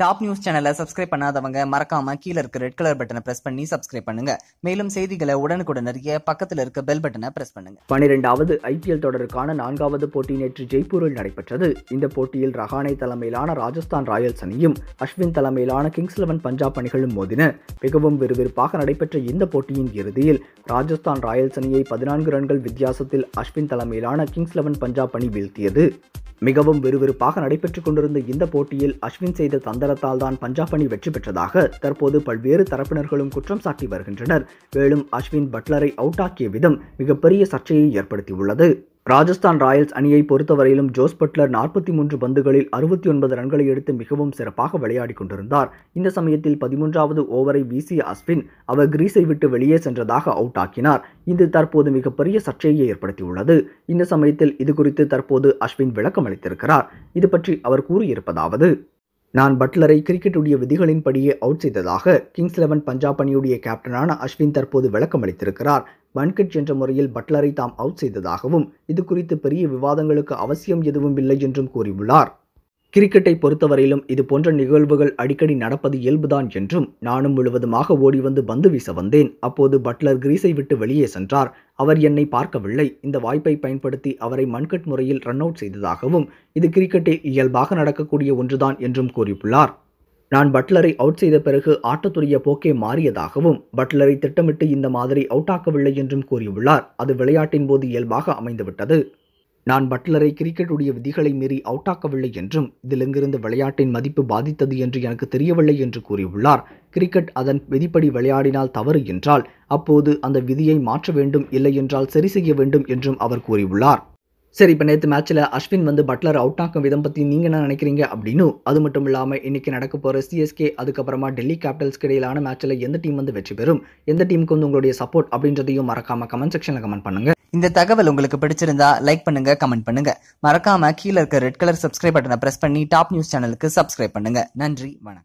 Top news சேனலை subscribe பண்ணாதவங்க மறக்காம கீழே இருக்க ரெட் கலர் பட்டனை பிரஸ் பண்ணி சப்ஸ்கிரைப் பண்ணுங்க. மேலும் செய்திகளை உடனுக்குடன் அறிய பக்கத்தில் இருக்க பெல் பட்டனை பிரஸ் பண்ணுங்க. பனிரெண்டாவது ஐபிஎல் தொடருக்கான நான்காவது போட்டி நேற்று ஜெய்ப்பூரில் நடைபெற்றது. இந்த போட்டியில் ரஹானே தலைமையிலான ராஜஸ்தான் ராயல்ஸ் அணியும் அஸ்வின் தலைமையிலான கிங்ஸ் லெவன் பஞ்சாப் அணிகளும் மோதின. மிகவும் விறுவிறுப்பாக நடைபெற்ற இந்த போட்டியின் இறுதியில் ராஜஸ்தான் ராயல்ஸ் அணியை பதினான்கு ரன்கள் வித்தியாசத்தில் அஸ்வின் தலைமையிலான கிங்ஸ் லெவன் பஞ்சாப் அணி வீழ்த்தியது. மிகவும் விறுவிறுப்பாக நடைபெற்றுக் கொண்டிருந்த இந்த போட்டியில் அஸ்வின் செய்த தந்திரத்தால் தான் பஞ்சாப் அணி வெற்றி பெற்றதாக தற்போது பல்வேறு தரப்பினர்களும் குற்றம் சாட்டி வருகின்றனர். மேலும் அஸ்வின் பட்லரை அவுட் ஆக்கிய விதம் மிகப்பெரிய சர்ச்சையை ஏற்படுத்தியுள்ளது. ராஜஸ்தான் ராயல்ஸ் அணியை பொறுத்தவரையிலும் ஜோஸ் பட்லர் நாற்பத்தி மூன்று பந்துகளில் அறுபத்தி ஒன்பது ரன்களை எடுத்து மிகவும் சிறப்பாக விளையாடி கொண்டிருந்தார். இந்த சமயத்தில் பதிமூன்றாவது ஓவரை வீசிய அஸ்வின் அவர் கிரீஸை விட்டு வெளியே சென்றதாக அவுட் ஆக்கினார். இது தற்போது மிகப்பெரிய சர்ச்சையை ஏற்படுத்தியுள்ளது. இந்த சமயத்தில் இது குறித்து தற்போது அஸ்வின் விளக்கம் அளித்திருக்கிறார். இது பற்றி அவர் கூறியிருப்பதாவது நான் பட்லரை கிரிக்கெட்டுடைய விதிகளின்படியே அவுட் செய்ததாக கிங்ஸ் லெவன் பஞ்சாப் அணியுடைய கேப்டனான அஸ்வின் தற்போது விளக்கம் அளித்திருக்கிறார். பன்கட் என்ற முறையில் பட்லரை தாம் அவுட் செய்ததாகவும் இது குறித்து பெரிய விவாதங்களுக்கு அவசியம் எதுவும் இல்லை என்றும் கூறியுள்ளார். கிரிக்கெட்டை பொறுத்தவரையிலும் இது போன்ற நிகழ்வுகள் அடிக்கடி நடப்பது இயல்புதான் என்றும் நானும் முழுவதுமாக ஓடி வந்து பந்து வீச வந்தேன். அப்போது பட்லர் கிரீஸை விட்டு வெளியே சென்றார். அவர் என்னை பார்க்கவில்லை. இந்த வாய்ப்பை பயன்படுத்தி அவரை மன்கட் முறையில் ரன் அவுட் செய்ததாகவும் இது கிரிக்கெட்டில் இயல்பாக நடக்கக்கூடிய ஒன்றுதான் என்றும் கூறியுள்ளார். நான் பட்லரை அவுட் செய்த பிறகு ஆட்டத்துடைய போக்கே மாறியதாகவும் பட்லரை திட்டமிட்டு இந்த மாதிரி அவுட்டாக்கவில்லை என்றும் கூறியுள்ளார். அது விளையாட்டின் போது இயல்பாக அமைந்துவிட்டது. நான் பட்லரை கிரிக்கெட்டுடைய விதிகளை மீறி அவுட்டாக்கவில்லை என்றும் இதில் விளையாட்டின் மதிப்பு பாதித்தது என்று எனக்கு தெரியவில்லை என்று கூறியுள்ளார். கிரிக்கெட் அதன் விதிப்படி விளையாடினால் தவறு என்றால் அப்போது அந்த விதியை மாற்ற வேண்டும் இல்லை என்றால் சரி செய்ய வேண்டும் என்றும் அவர் கூறியுள்ளார். சரி இப்போ நேற்று மேட்ச்சில் அஸ்வின் வந்து பட்லர் அவுட் ஆக்கும் விதம் பற்றி நீங்கள் என்ன நினைக்கிறீங்க? அப்படின்னு அது மட்டும் இல்லாமல் இன்றைக்கி நடக்க போகிற சிஎஸ்கே அதுக்கப்புறமா டெல்லி கேபிட்டல்ஸ்க்கு இடையிலான மேட்ச்சில் எந்த டீம் வந்து வெற்றி பெறும்? எந்த டீமுக்கு வந்து உங்களுடைய சப்போர்ட் அப்படின்றதையும் மறக்காமல் கமெண்ட் செக்ஷனில் கமெண்ட் பண்ணுங்க. இந்த தகவல் உங்களுக்கு பிடிச்சிருந்தா லைக் பண்ணுங்க கமெண்ட் பண்ணுங்க. மறக்காம கீழே இருக்க ரெட் கலர் சப்ஸ்கிரைப் பட்டனை பிரஸ் பண்ணி டாப் நியூஸ் சேனலுக்கு சப்ஸ்கிரைப் பண்ணுங்க. நன்றி வணக்கம்.